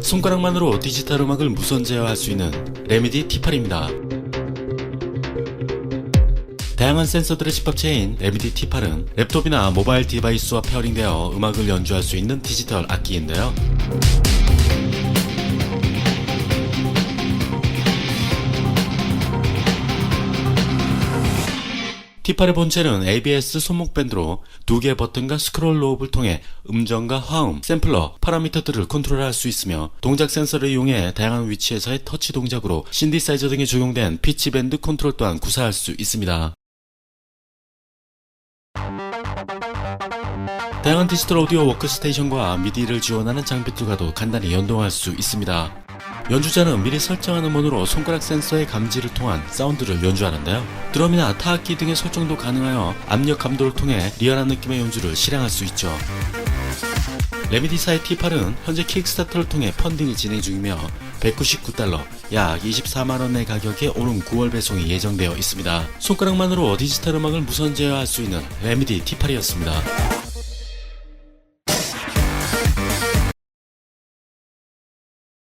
손가락만으로 디지털 음악을 무선 제어할 수 있는 레미디 T8입니다. 다양한 센서들의 집합체인 레미디 T8은 랩톱이나 모바일 디바이스와 페어링되어 음악을 연주할 수 있는 디지털 악기인데요. T8의 본체는 ABS 손목 밴드로 두 개의 버튼과 스크롤 노브를 통해 음정과 화음, 샘플러, 파라미터들을 컨트롤할 수 있으며 동작 센서를 이용해 다양한 위치에서의 터치 동작으로 신디사이저 등에 적용된 피치 밴드 컨트롤 또한 구사할 수 있습니다. 다양한 디지털 오디오 워크스테이션과 미디를 지원하는 장비들과도 간단히 연동할 수 있습니다. 연주자는 미리 설정한 음원으로 손가락 센서의 감지를 통한 사운드를 연주하는데요. 드럼이나 타악기 등의 설정도 가능하여 압력 감도를 통해 리얼한 느낌의 연주를 실행할 수 있죠. 레미디사의 T8은 현재 킥스타터를 통해 펀딩이 진행 중이며 199달러, 약 24만원의 가격에 오는 9월 배송이 예정되어 있습니다. 손가락만으로 디지털 음악을 무선 제어할 수 있는 레미디 T8이었습니다.